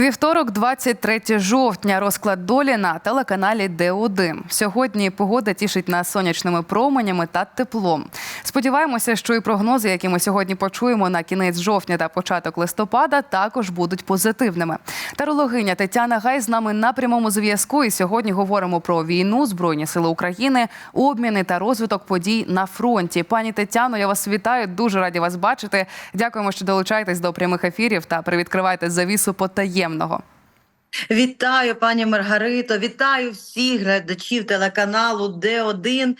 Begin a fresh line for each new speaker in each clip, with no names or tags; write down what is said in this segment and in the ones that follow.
Вівторок, 23 жовтня. Розклад долі на телеканалі Д1. Сьогодні погода тішить нас сонячними променями та теплом. Сподіваємося, що і прогнози, які ми сьогодні почуємо на кінець жовтня та початок листопада, також будуть позитивними. Тарологиня Тетяна Гай з нами на прямому зв'язку. І сьогодні говоримо про війну, збройні сили України, обміни та розвиток подій на фронті. Пані Тетяно, я вас вітаю. Дуже раді вас бачити. Дякуємо, що долучаєтесь до прямих ефірів та привідкриваєте завісу потаємного.
Вітаю, пані Маргарито, вітаю всіх глядачів телеканалу Д1.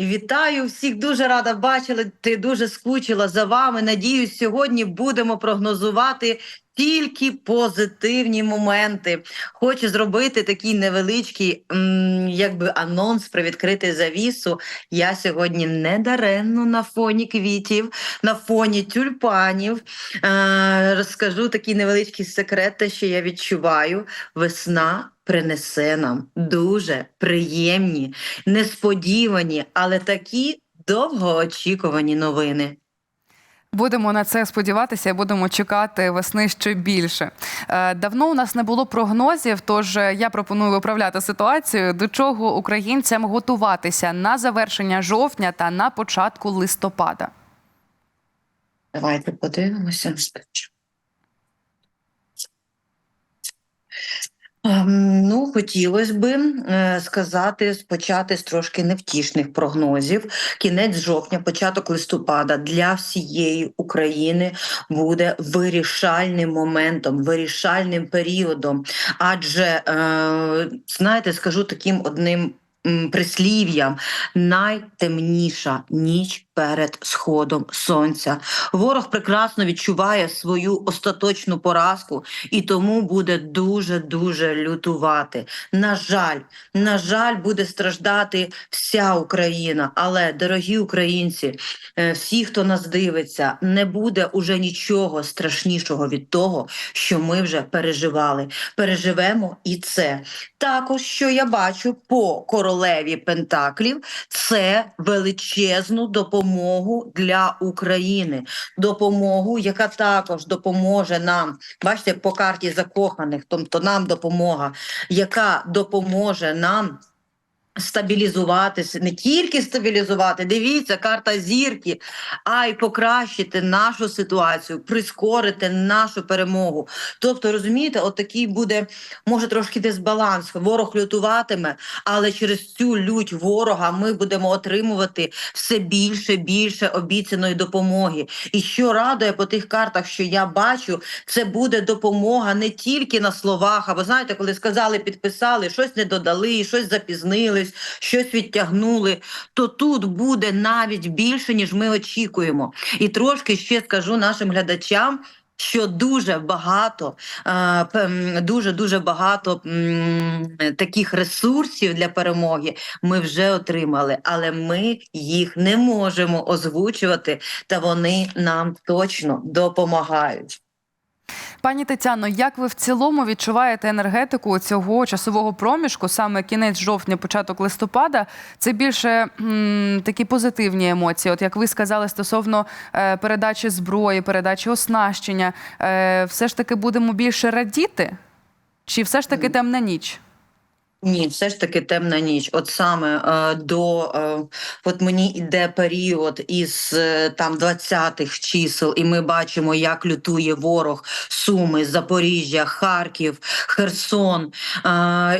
Вітаю всіх, дуже рада бачила. Ти дуже скучила за вами. Надіюсь, сьогодні будемо прогнозувати тільки позитивні моменти. Хочу зробити такий невеличкий, якби анонс привідкрити завісу. Я сьогодні не даремно на фоні квітів, на фоні тюльпанів. Е, розкажу такий невеличкий секрет, те, що я відчуваю. Весна принесе нам дуже приємні, несподівані, але такі довгоочікувані новини.
Будемо на це сподіватися, і будемо чекати весни ще більше. Е, Давно у нас не було прогнозів, тож е, я пропоную виправляти ситуацію, до чого українцям готуватися на завершення жовтня та на початку листопада.
Давайте подивимося. Ну, хотілося би е, сказати, почати з трошки невтішних прогнозів. Кінець жовтня, початок листопада для всієї України буде вирішальним моментом, вирішальним періодом. Адже, е, знаєте, скажу таким одним прислів'ям: найтемніша ніч перед сходом сонця. Ворог прекрасно відчуває свою остаточну поразку і тому буде дуже дуже лютувати. На жаль, на жаль, буде страждати вся Україна. Але, дорогі українці, е, всі, хто нас дивиться, не буде уже нічого страшнішого від того, що ми вже переживали. Переживемо і це. Також, що я бачу по королеві Пентаклів, це величезну допомогу для України. Допомогу, яка також допоможе нам. Бачите, по карті закоханих, тобто нам допомога, яка допоможе нам. Стабілізуватися, не тільки стабілізувати, дивіться, карта зірки, а й покращити нашу ситуацію, прискорити нашу перемогу. Тобто, розумієте, от такий буде, може, трошки дисбаланс. Ворог лютуватиме, але через цю лють ворога ми будемо отримувати все більше, більше обіцяної допомоги. І що радує по тих картах, що я бачу, це буде допомога не тільки на словах. А ви знаєте, коли сказали, підписали, щось не додали, щось запізнились, щось відтягнули, то тут буде навіть більше, ніж ми очікуємо. І трошки ще скажу нашим глядачам. Що дуже багато, дуже дуже багато таких ресурсів для перемоги ми вже отримали, але ми їх не можемо озвучувати, та вони нам точно допомагають.
Пані Тетяно, як ви в цілому відчуваєте енергетику цього часового проміжку, саме кінець жовтня, початок листопада? Це більше м, такі позитивні емоції. От як ви сказали стосовно е, передачі зброї, передачі оснащення, е, все ж таки будемо більше радіти? Чи все ж таки темна ніч?
Ні, все ж таки темна ніч. От саме е, до е, от мені йде період із е, там 20-х чисел, і ми бачимо, як лютує ворог Суми, Запоріжжя, Харків, Херсон.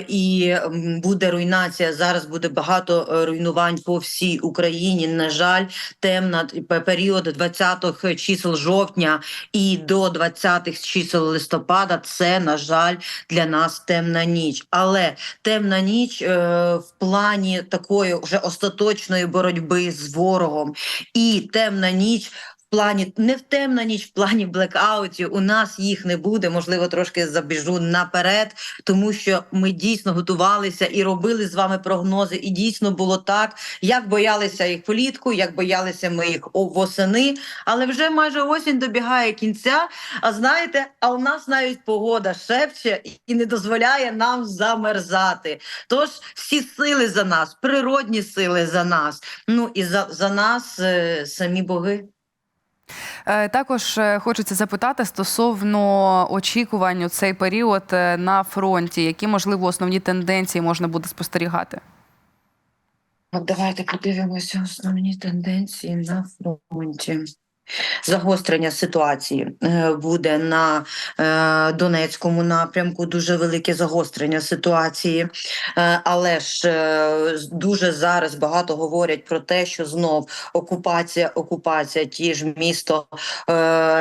І буде руйнація. Зараз буде багато руйнувань по всій Україні. На жаль, темна період 20-х чисел жовтня і до 20-х чисел листопада. Це на жаль для нас темна ніч. Але темна ніч е, в плані такої вже остаточної боротьби з ворогом, і темна ніч. Плані не в темна ніч, в плані блекаутів. У нас їх не буде. Можливо, трошки забіжу наперед, тому що ми дійсно готувалися і робили з вами прогнози. І дійсно було так, як боялися їх влітку, як боялися ми їх восени. Але вже майже осінь добігає кінця. А знаєте, а у нас навіть погода шепче і не дозволяє нам замерзати. Тож всі сили за нас, природні сили за нас. Ну і за, за нас е, самі боги.
Е, Також е, хочеться запитати стосовно очікувань у цей період е, на фронті, які можливо основні тенденції можна буде спостерігати.
Давайте подивимося основні тенденції на фронті. Загострення ситуації е, буде на е, Донецькому напрямку, дуже велике загострення ситуації. Е, але ж дуже зараз багато говорять про те, що знов окупація, окупація, ті ж місто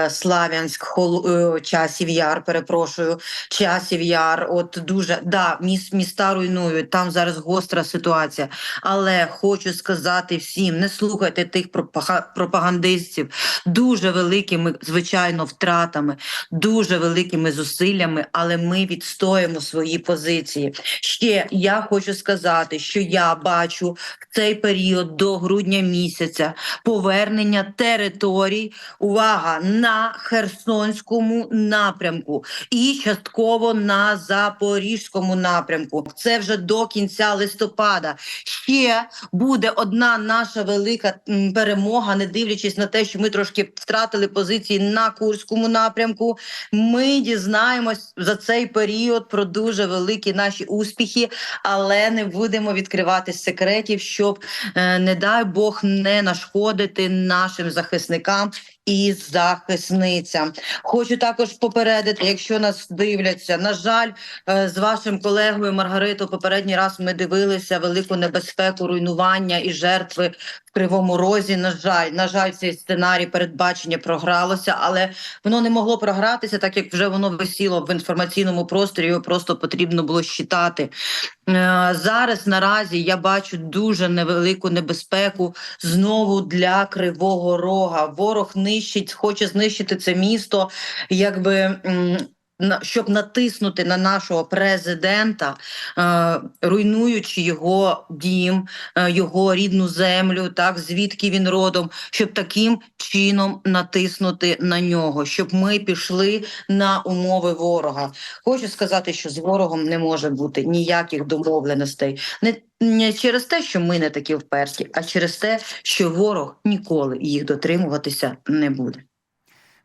Славянськ, Хол, Часів Яр, перепрошую, Часів Яр. От дуже да, міс, міста руйнують. Там зараз гостра ситуація. Але хочу сказати всім: не слухайте тих пропага- пропагандистів дуже великими, звичайно, втратами, дуже великими зусиллями, але ми відстоїмо свої позиції. Ще я хочу сказати, що я бачу в цей період до грудня місяця повернення територій. Увага на Херсонському напрямку і частково на Запорізькому напрямку. Це вже до кінця листопада. Ще буде одна наша велика перемога, не дивлячись на те, що ми трошки втратили позиції на Курському напрямку. Ми дізнаємось за цей період про дуже великі наші успіхи, але не будемо відкривати секретів, щоб е, не дай Бог не нашкодити нашим захисникам і захисницям. Хочу також попередити, якщо нас дивляться, на жаль, е, з вашим колегою Маргарито, попередній раз ми дивилися велику небезпеку руйнування і жертви в Кривому Розі. На жаль, на жаль, цей сценарій передбачення програлося, але воно не могло програтися, так як вже воно висіло в інформаційному просторі. Його просто потрібно було щитати. Е, Зараз наразі я бачу дуже невелику небезпеку знову для Кривого Рога. Ворог нищить, хоче знищити це місто, якби. Щоб натиснути на нашого президента, е, руйнуючи його дім, е, його рідну землю, так звідки він родом, щоб таким чином натиснути на нього, щоб ми пішли на умови ворога. Хочу сказати, що з ворогом не може бути ніяких домовленостей. Не, не через те, що ми не такі вперті, а через те, що ворог ніколи їх дотримуватися не буде.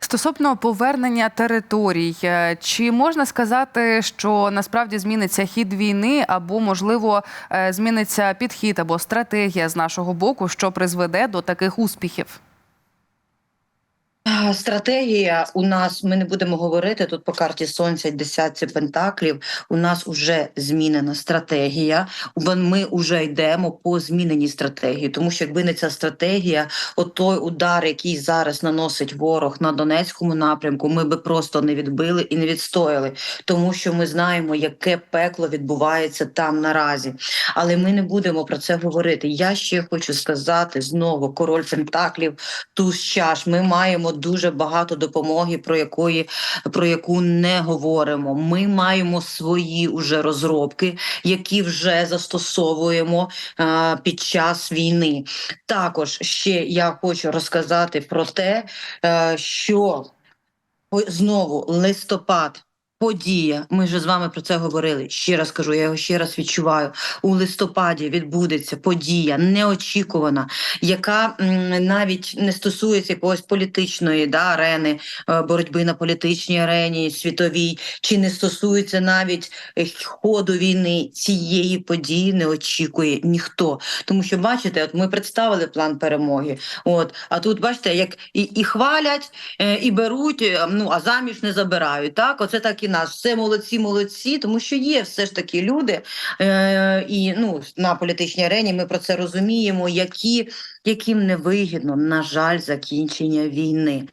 Стосовно повернення територій, е, чи можна сказати, що насправді зміниться хід війни, або можливо е, зміниться підхід або стратегія з нашого боку, що призведе до таких успіхів?
Стратегія у нас ми не будемо говорити тут по карті сонця десятці пентаклів. У нас вже змінена стратегія. Ми вже йдемо по зміненій стратегії, тому що якби не ця стратегія, от той удар, який зараз наносить ворог на Донецькому напрямку, ми би просто не відбили і не відстояли, тому що ми знаємо, яке пекло відбувається там наразі. Але ми не будемо про це говорити. Я ще хочу сказати знову: король пентаклів, туз чаш. Ми маємо дуже багато допомоги, про якої про яку не говоримо. Ми маємо свої уже розробки, які вже застосовуємо е, під час війни. Також ще я хочу розказати про те, е, що знову листопад. Подія, ми вже з вами про це говорили. Ще раз кажу, я його ще раз відчуваю. У листопаді відбудеться подія неочікувана, яка навіть не стосується якогось політичної да, арени, е, боротьби на політичній арені світовій, чи не стосується навіть е, ходу війни. Цієї події не очікує ніхто. Тому що бачите, от ми представили план перемоги. От а тут бачите, як і, і хвалять, е, і беруть, ну а заміж не забирають. Так, оце так і нас. Все молодці, молодці, тому що є все ж таки люди, е, і ну на політичній арені ми про це розуміємо, які, яким не вигідно, на жаль, закінчення війни.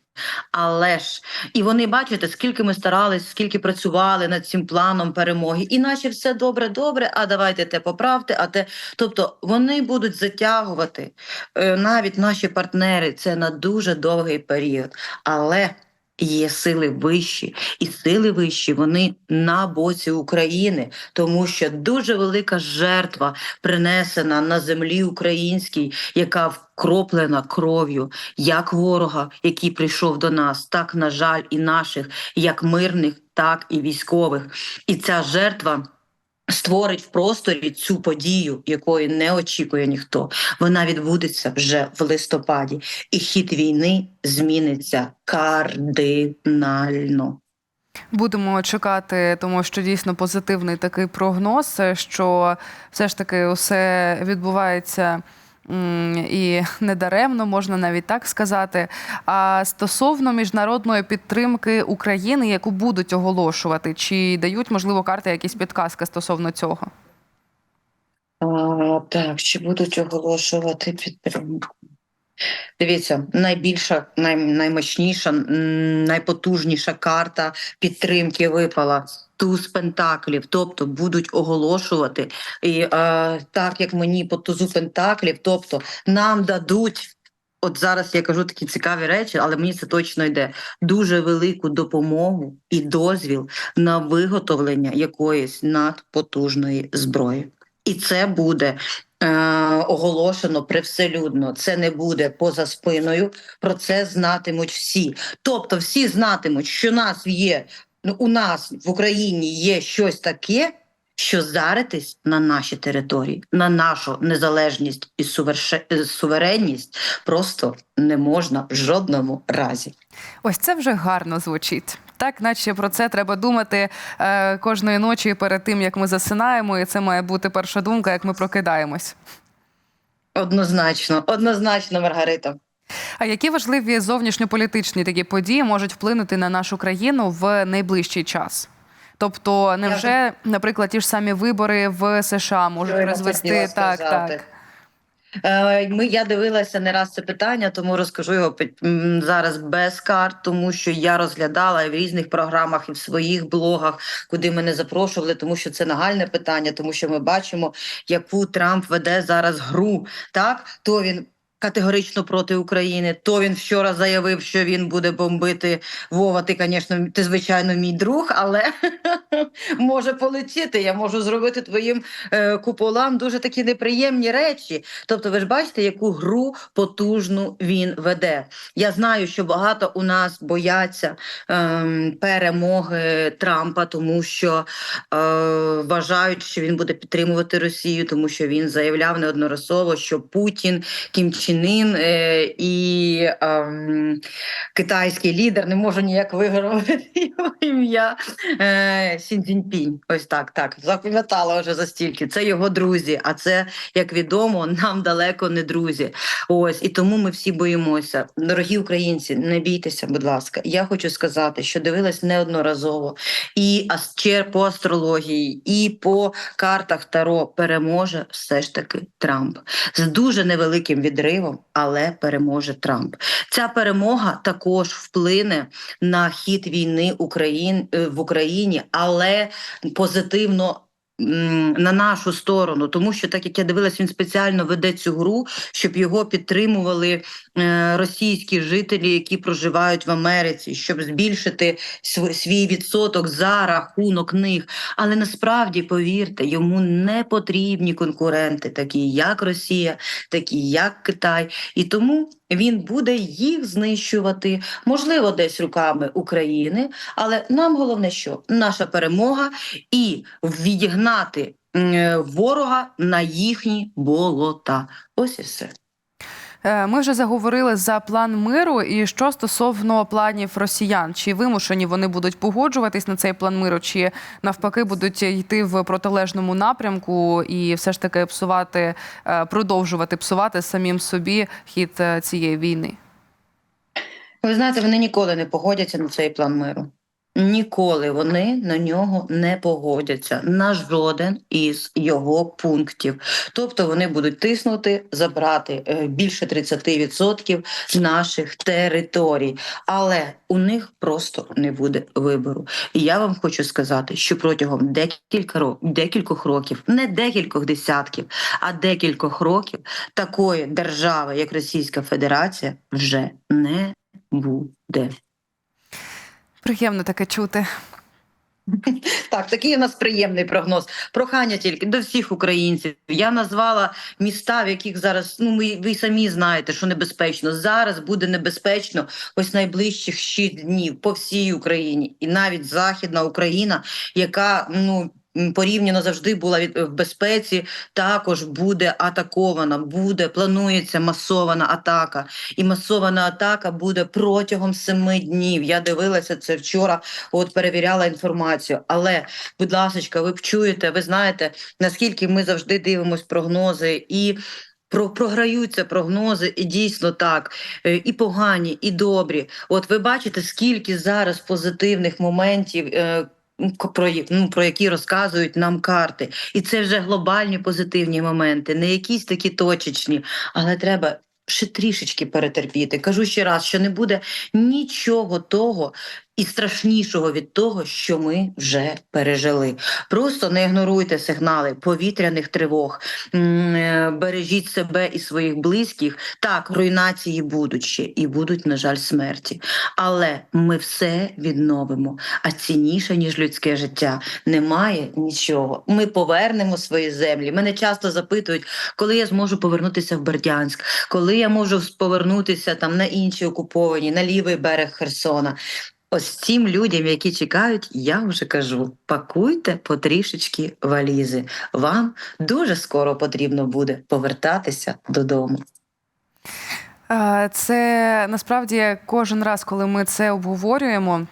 Але ж і вони бачите, скільки ми старались, скільки працювали над цим планом перемоги, і наче все добре, добре. А давайте те поправте. А те, тобто вони будуть затягувати е, навіть наші партнери це на дуже довгий період. Але є сили вищі, і сили вищі вони на боці України, тому що дуже велика жертва принесена на землі українській, яка вкроплена кров'ю як ворога, який прийшов до нас, так на жаль, і наших, як мирних, так і військових. І ця жертва. Створить в просторі цю подію, якої не очікує ніхто. Вона відбудеться вже в листопаді, і хід війни зміниться кардинально.
Будемо чекати, тому що дійсно позитивний такий прогноз, що все ж таки усе відбувається. І недаремно можна навіть так сказати. А стосовно міжнародної підтримки України, яку будуть оголошувати, чи дають можливо карти якісь підказки стосовно цього?
А, так, чи будуть оголошувати підтримку? Дивіться, найбільша, най, наймощніша, найпотужніша карта підтримки випала. Туз пентаклів, тобто будуть оголошувати, і е, так як мені по тузу пентаклів, тобто нам дадуть. От зараз я кажу такі цікаві речі, але мені це точно йде дуже велику допомогу і дозвіл на виготовлення якоїсь надпотужної зброї. І це буде оголошено привселюдно. Це не буде поза спиною. Про це знатимуть всі. Тобто, всі знатимуть, що нас є ну, у нас в Україні є щось таке, що заритись на наші території, на нашу незалежність і е, суверенність просто не можна в жодному разі.
Ось це вже гарно звучить. Так, наче про це треба думати е, кожної ночі перед тим, як ми засинаємо, і це має бути перша думка, як ми прокидаємось.
Однозначно, однозначно, Маргарита.
А які важливі зовнішньополітичні такі події можуть вплинути на нашу країну в найближчий час? Тобто, невже, наприклад, ті ж самі вибори в США можуть
хотіла
так, так.
Е, Ми я дивилася не раз це питання, тому розкажу його зараз без карт, тому що я розглядала в різних програмах і в своїх блогах, куди мене запрошували, тому що це нагальне питання, тому що ми бачимо, яку Трамп веде зараз гру. Так то він. Категорично проти України, то він вчора заявив, що він буде бомбити Вова. Ти, звісно, ти звичайно мій друг, але може полетіти. Я можу зробити твоїм е, куполам дуже такі неприємні речі. Тобто, ви ж бачите, яку гру потужну він веде. Я знаю, що багато у нас бояться ем, перемоги Трампа, тому що е, вважають, що він буде підтримувати Росію, тому що він заявляв неодноразово, що Путін, Кім Чен Ін е, і ем, китайський лідер не можу ніяк виговорити його ім'я. Е, Сін Цзіньпінь. Ось так, так. Запам'ятала вже за стільки. Це його друзі. А це, як відомо, нам далеко не друзі. Ось і тому ми всі боїмося. Дорогі українці, не бійтеся, будь ласка. Я хочу сказати, що дивилась неодноразово і ще по астрології, і по картах Таро переможе все ж таки Трамп з дуже невеликим відривом, але переможе Трамп. Ця перемога також вплине на хід війни Україн е, в Україні, але позитивно. На нашу сторону, тому що так як я дивилась, він спеціально веде цю гру, щоб його підтримували російські жителі, які проживають в Америці, щоб збільшити свій відсоток за рахунок них. Але насправді повірте, йому не потрібні конкуренти, такі як Росія, такі як Китай, і тому він буде їх знищувати, можливо, десь руками України. Але нам головне, що наша перемога і відігнати ворога на їхні болота. Ось і все.
Е, Ми вже заговорили за план миру. І що стосовно планів росіян, чи вимушені вони будуть погоджуватись на цей план миру, чи навпаки будуть йти в протилежному напрямку і все ж таки псувати, е, продовжувати псувати самим собі хід е, цієї війни?
Ви знаєте, вони ніколи не погодяться на цей план миру. Ніколи вони на нього не погодяться на жоден із його пунктів. Тобто вони будуть тиснути, забрати е, більше 30% наших територій. Але у них просто не буде вибору. І я вам хочу сказати, що протягом декілька ро- декількох років, не декількох десятків, а декількох років такої держави, як Російська Федерація, вже не буде.
Приємно таке чути.
Так, такий у нас приємний прогноз. Прохання тільки до всіх українців. Я назвала міста, в яких зараз ну ми ви самі знаєте, що небезпечно. Зараз буде небезпечно ось найближчих 6 днів по всій Україні, і навіть Західна Україна, яка ну. Порівняно завжди була від в безпеці, також буде атакована. Буде планується масована атака, і масована атака буде протягом семи днів. Я дивилася це вчора. От перевіряла інформацію. Але, будь ласка, ви чуєте, ви знаєте, наскільки ми завжди дивимось прогнози і. Про програються прогнози, і дійсно так, е, і погані, і добрі. От ви бачите, скільки зараз позитивних моментів, е, про, ну, про які розказують нам карти. І це вже глобальні позитивні моменти, не якісь такі точечні, але треба ще трішечки перетерпіти. Кажу ще раз, що не буде нічого того і страшнішого від того, що ми вже пережили. Просто не ігноруйте сигнали повітряних тривог, е, бережіть себе і своїх близьких. Так, руйнації будуть ще і будуть, на жаль, смерті. Але ми все відновимо. А цінніше, ніж людське життя, немає нічого. Ми повернемо свої землі. Мене часто запитують, коли я зможу повернутися в Бердянськ, коли я можу повернутися там на інші окуповані, на лівий берег Херсона. Ось цим людям, які чекають, я вже кажу: пакуйте потрішечки валізи. Вам дуже скоро потрібно буде повертатися додому.
Це насправді кожен раз, коли ми це обговорюємо.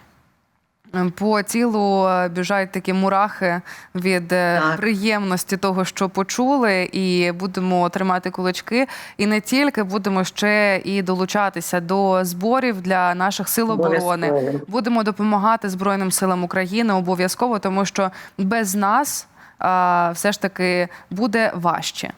По тілу е, біжать такі мурахи від е,
Так.
приємності того, що почули, і будемо тримати кулачки. І не тільки будемо ще і долучатися до зборів для наших сил оборони. Будемо допомагати Збройним силам України обов'язково, тому що без нас а, все ж таки буде важче.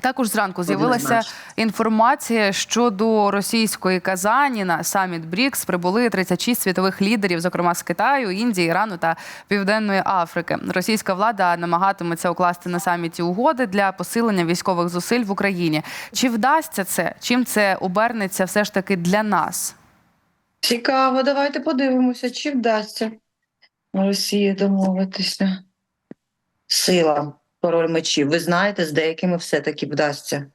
Також зранку з'явилася інформація щодо російської Казані на саміт БРІКС прибули 36 світових лідерів, зокрема з Китаю, Індії, Ірану та Південної Африки. Російська влада намагатиметься укласти на саміті угоди для посилення військових зусиль в Україні. Чи вдасться це? Чим це обернеться все ж таки для нас?
Цікаво, давайте подивимося, чи вдасться Росії домовитися. Сила, король мечів. Ви знаєте, з деякими все-таки вдасться.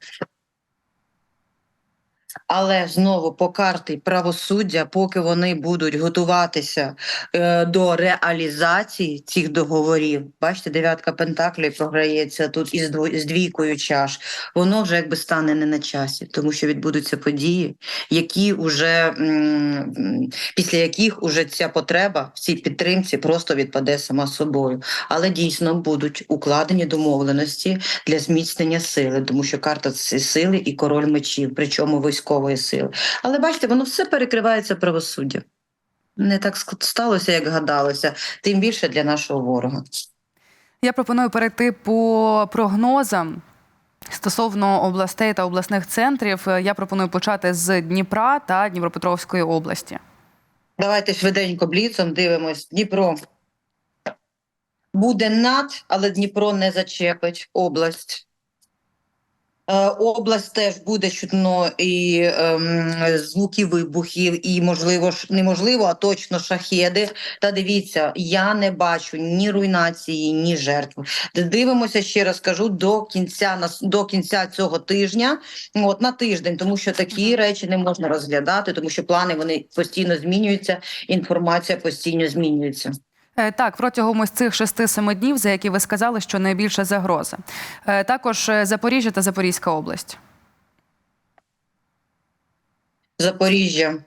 Але знову по карті правосуддя, поки вони будуть готуватися е, до реалізації цих договорів, бачите, дев'ятка пентаклів програється тут із з двійкою чаш. Воно вже якби стане не на часі, тому що відбудуться події, які вже м, після яких уже ця потреба в цій підтримці просто відпаде сама собою. Але дійсно будуть укладені домовленості для зміцнення сили, тому що карта це сили і король мечів, причому військової сили. Але бачите, воно все перекривається правосуддям. Не так сталося, як гадалося, тим більше для нашого ворога.
Я пропоную перейти по прогнозам. Стосовно областей та обласних центрів, я пропоную почати з Дніпра та Дніпропетровської області.
Давайте швиденько бліцом дивимось. Дніпро буде над, але Дніпро не зачепить область. Е, область теж буде чутно і ем, звуки вибухів, і можливо ж неможливо, а точно шахеди. Та дивіться, я не бачу ні руйнації, ні жертв. Дивимося ще раз кажу до кінця нас до кінця цього тижня. От на тиждень, тому що такі речі не можна розглядати, тому що плани вони постійно змінюються, інформація постійно змінюється.
Е, Так, протягом ось цих шести-семи днів, за які ви сказали, що найбільша загроза. Е, Також е, Запоріжжя та Запорізька область.
Запоріжжя.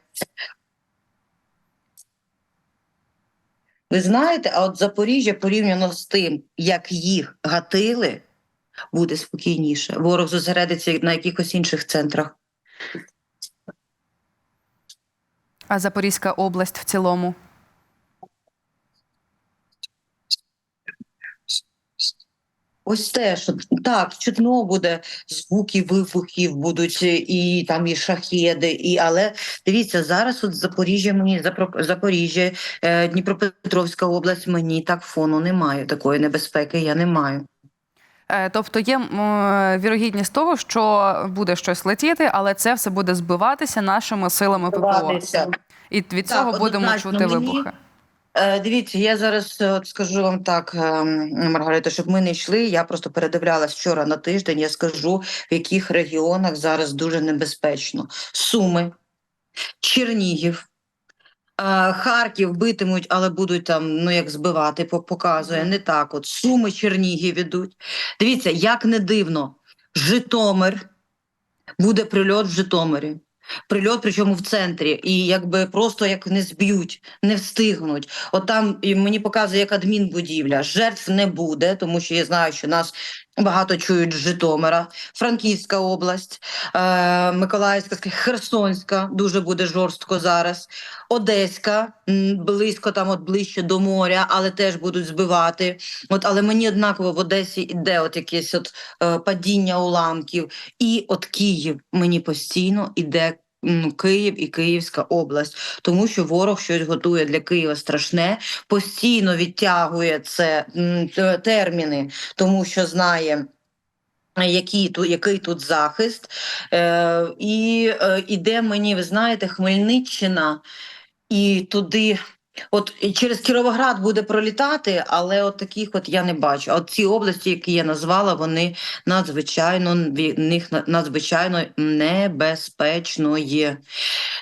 Ви знаєте, а от Запоріжжя порівняно з тим, як їх гатили, буде спокійніше. Ворог зосередиться на якихось інших центрах.
А Запорізька область в цілому.
Ось те, що так, чутно буде звуки вибухів, будуть е, і там і шахеди, і але дивіться, зараз от Запоріжжя мені Запоріжжя, е, Дніпропетровська область, мені так фону немає. Такої небезпеки я не маю.
Е, Тобто є вірогідність того, що буде щось летіти, але це все буде збиватися нашими силами ППО.
Збиватися.
І від
Так,
цього будемо чути
мені-
вибухи.
Е, Дивіться, я зараз е, от скажу вам так, ем, Маргарита, щоб ми не йшли. Я просто передивлялась вчора на тиждень. Я скажу, в яких регіонах зараз дуже небезпечно: Суми, Чернігів, Е, Харків битимуть, але будуть там, ну як збивати, показує. Не так. От Суми, Чернігів ідуть. Дивіться, як не дивно, Житомир буде прильот в Житомирі. Прильот, причому в центрі, і якби просто як не зб'ють, не встигнуть. От там і мені показує, як адмінбудівля. Жертв не буде, тому що я знаю, що нас багато чують Житомира, Франківська область, е, Миколаївська, Херсонська дуже буде жорстко зараз. Одеська близько там, от ближче до моря, але теж будуть збивати. От, але мені однаково в Одесі іде от якесь от е, падіння уламків, і от Київ мені постійно іде. Київ і Київська область, тому що ворог щось готує для Києва страшне, постійно відтягує це терміни, тому що знає. Який тут, який тут захист, е, і е, іде мені, ви знаєте, Хмельниччина, і туди, от через Кіровоград буде пролітати, але от таких от я не бачу. От ці області, які я назвала, вони надзвичайно в них надзвичайно небезпечно є.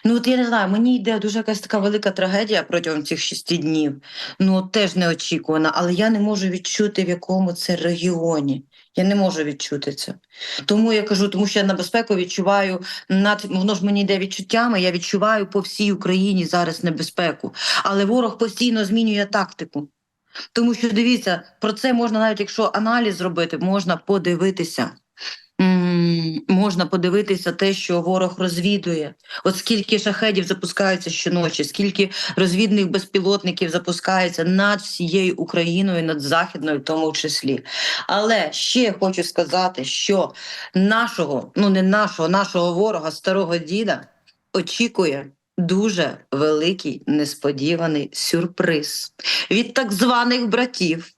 Ну от я не знаю, мені йде дуже якась така велика трагедія протягом цих шести днів. Ну от теж неочікувана, але я не можу відчути, в якому це регіоні. Я не можу відчути це. Тому я кажу, тому що я на безпеку відчуваю над воно ж мені йде відчуттями. Я відчуваю по всій Україні зараз небезпеку, але ворог постійно змінює тактику. Тому що дивіться, про це можна навіть якщо аналіз зробити, можна подивитися. Можна подивитися те, що ворог розвідує. От скільки шахедів запускаються щоночі, скільки розвідних безпілотників запускається над всією Україною, над Західною в тому числі. Але ще хочу сказати, що нашого, ну не нашого, нашого ворога, старого діда, очікує дуже великий несподіваний сюрприз від так званих братів,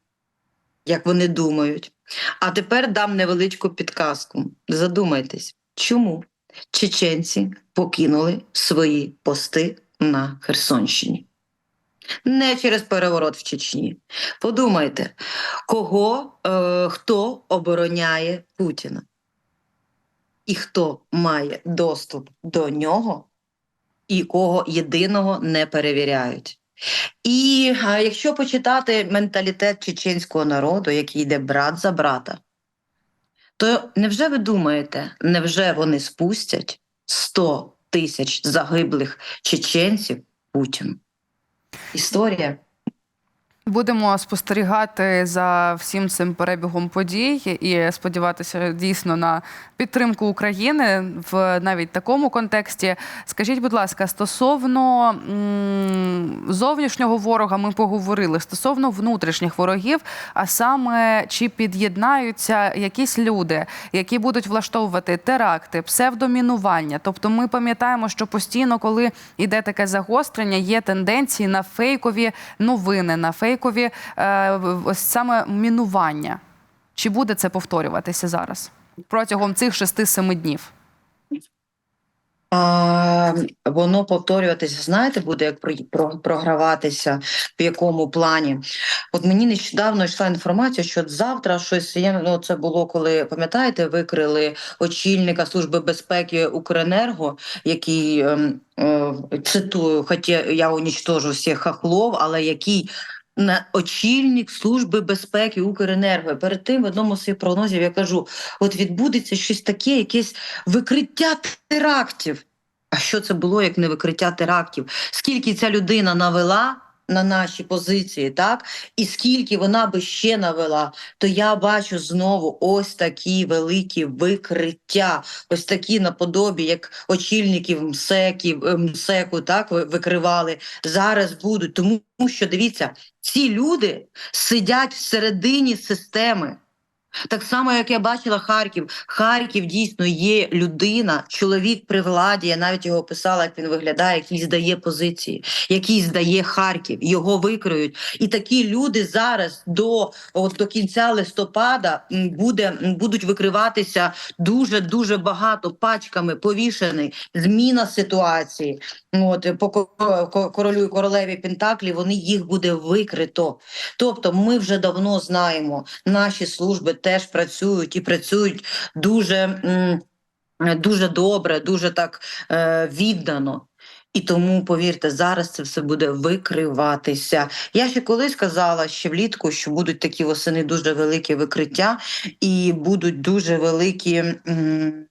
як вони думають. А тепер дам невеличку підказку. Задумайтесь, чому чеченці покинули свої пости на Херсонщині? Не через переворот в Чечні. Подумайте, кого е, хто обороняє Путіна? І хто має доступ до нього, і кого єдиного не перевіряють. І а, якщо почитати менталітет чеченського народу, який йде брат за брата, то невже ви думаєте, невже вони спустять 100 тисяч загиблих чеченців Путіну? Історія.
Будемо спостерігати за всім цим перебігом подій і сподіватися дійсно на підтримку України в навіть такому контексті. Скажіть, будь ласка, стосовно зовнішнього ворога, ми поговорили стосовно внутрішніх ворогів, а саме чи під'єднаються якісь люди, які будуть влаштовувати теракти, псевдомінування. Тобто, ми пам'ятаємо, що постійно, коли йде таке загострення, є тенденції на фейкові новини, на фейкові е, ось саме мінування. Чи буде це повторюватися зараз протягом цих 6-7 днів?
А, воно повторюватися, знаєте, буде як про, про, програватися, в якому плані. От мені нещодавно йшла інформація, що завтра щось є. Ну, це було коли пам'ятаєте, викрили очільника Служби безпеки Укренерго, який ем, е, цитую, хоча я унічтожу всіх хахлов, але який. На очільник служби безпеки Укренерго. Перед тим в одному з своїх прогнозів я кажу: от відбудеться щось таке, якесь викриття терактів. А що це було як не викриття терактів? Скільки ця людина навела на наші позиції, так? І скільки вона би ще навела, то я бачу знову ось такі великі викриття, ось такі наподобі, як очільників МСЕКів, е, МСЕКу, так ви- викривали, зараз будуть. Тому що дивіться, ці люди сидять всередині системи. Так само, як я бачила Харків. Харків дійсно є людина, чоловік при владі. Я навіть його описала, як він виглядає, який здає позиції, який здає Харків. Його викриють. І такі люди зараз до, от, до кінця листопада буде, будуть викриватися дуже дуже багато пачками повішений. Зміна ситуації. От по ко- ко- королю і королеві Пентаклі вони їх буде викрито. Тобто, ми вже давно знаємо, наші служби теж працюють і працюють дуже, е, дуже добре, дуже так е, віддано. І тому, повірте, зараз це все буде викриватися. Я ще колись казала ще влітку, що будуть такі восени дуже великі викриття, і будуть дуже великі. м,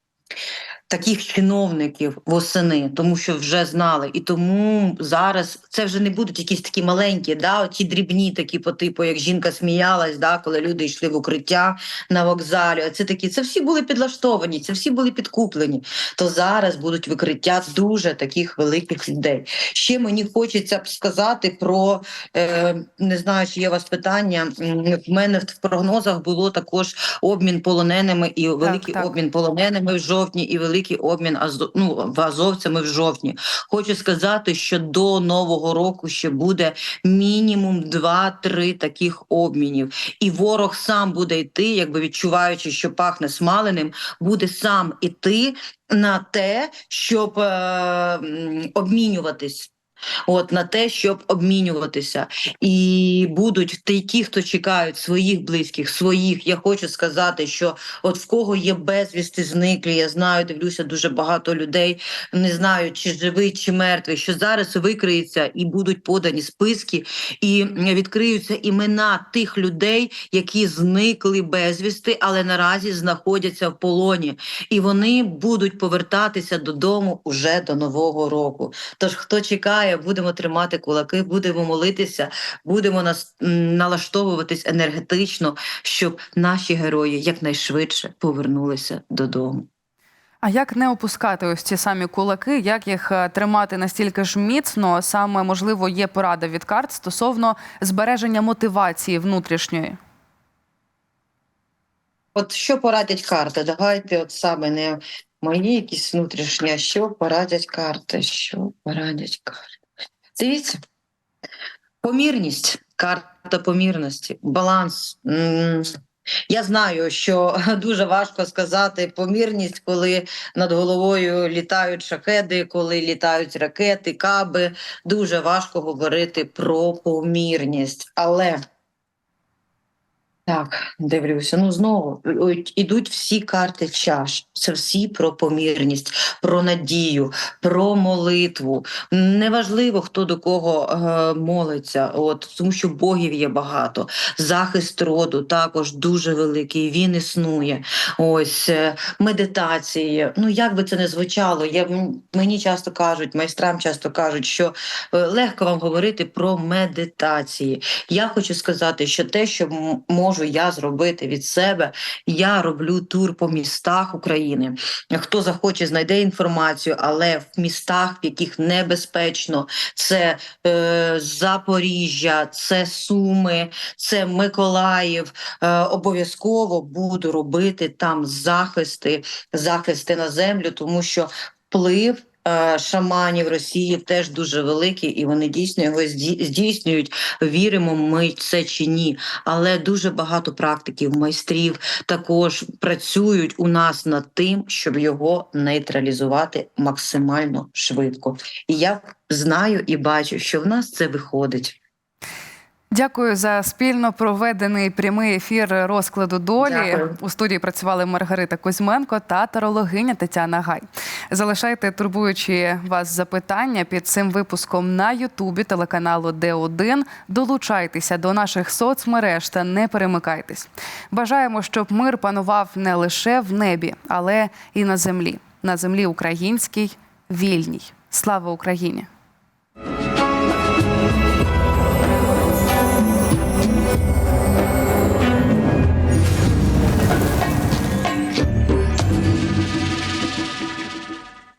Таких чиновників восени, тому що вже знали, і тому зараз це вже не будуть якісь такі маленькі, да, ті дрібні, такі по типу, як жінка сміялась, да, коли люди йшли в укриття на вокзалі. Це такі, це всі були підлаштовані, це всі були підкуплені. То зараз будуть викриття дуже таких великих людей. Ще мені хочеться б сказати про е, не знаю, чи є у вас питання. В мене в прогнозах було також обмін полоненими і великий
так.
обмін полоненими в жовтні, і великий обмін азо, ну, азовцями в жовтні. Хочу сказати, що до нового року ще буде мінімум 2-3 таких обмінів, і ворог сам буде йти, якби відчуваючи, що пахне смаленим, буде сам іти на те, щоб е, обмінюватись. От на те, щоб обмінюватися, і будуть ті, ті, хто чекають своїх близьких, своїх. Я хочу сказати, що от в кого є безвісти зниклі, я знаю, дивлюся дуже багато людей, не знаю, чи живий, чи мертвий. Що зараз викриється і будуть подані списки, і відкриються імена тих людей, які зникли безвісти, але наразі знаходяться в полоні, і вони будуть повертатися додому уже до нового року. Тож, хто чекає, будемо тримати кулаки, будемо молитися, будемо нас налаштовуватись енергетично, щоб наші герої якнайшвидше повернулися додому.
А як не опускати ось ці самі кулаки, як їх е, тримати настільки ж міцно? Саме можливо є порада від карт стосовно збереження мотивації внутрішньої.
От що порадять карти? Давайте, от саме не мої якісь внутрішні, а що порадять карти? Що порадять карти? Дивіться, помірність, карта помірності, баланс. Я знаю, що дуже важко сказати помірність, коли над головою літають шахеди, коли літають ракети, каби. Дуже важко говорити про помірність. Але так, дивлюся. Ну знову ідуть всі карти чаш. Це всі про помірність, про надію, про молитву. Неважливо, хто до кого е, молиться, от тому що богів є багато. Захист роду також дуже великий. Він існує. Ось е, медитації. Ну як би це не звучало, я мені часто кажуть, майстрам часто кажуть, що е, легко вам говорити про медитації. Я хочу сказати, що те, що м- можу я зробити від себе, я роблю тур по містах України. Хто захоче, знайде інформацію, але в містах, в яких небезпечно, це е, Запоріжжя, це Суми, це Миколаїв. Е, обов'язково буду робити там захисти, захисти на землю, тому що вплив. Е, Шаманів Росії теж дуже великий, і вони дійсно його зді- здійснюють. Віримо ми це чи ні. Але дуже багато практиків, майстрів також працюють у нас над тим, щоб його нейтралізувати максимально швидко. І я знаю і бачу, що в нас це виходить.
Дякую за спільно проведений прямий ефір розкладу долі.
Дякую.
У студії працювали Маргарита Кузьменко та тарологиня Тетяна Гай. Залишайте турбуючі вас запитання під цим випуском на Ютубі телеканалу Д1. Долучайтеся до наших соцмереж та не перемикайтесь. Бажаємо, щоб мир панував не лише в небі, але і на землі, на землі українській, вільній. Слава Україні!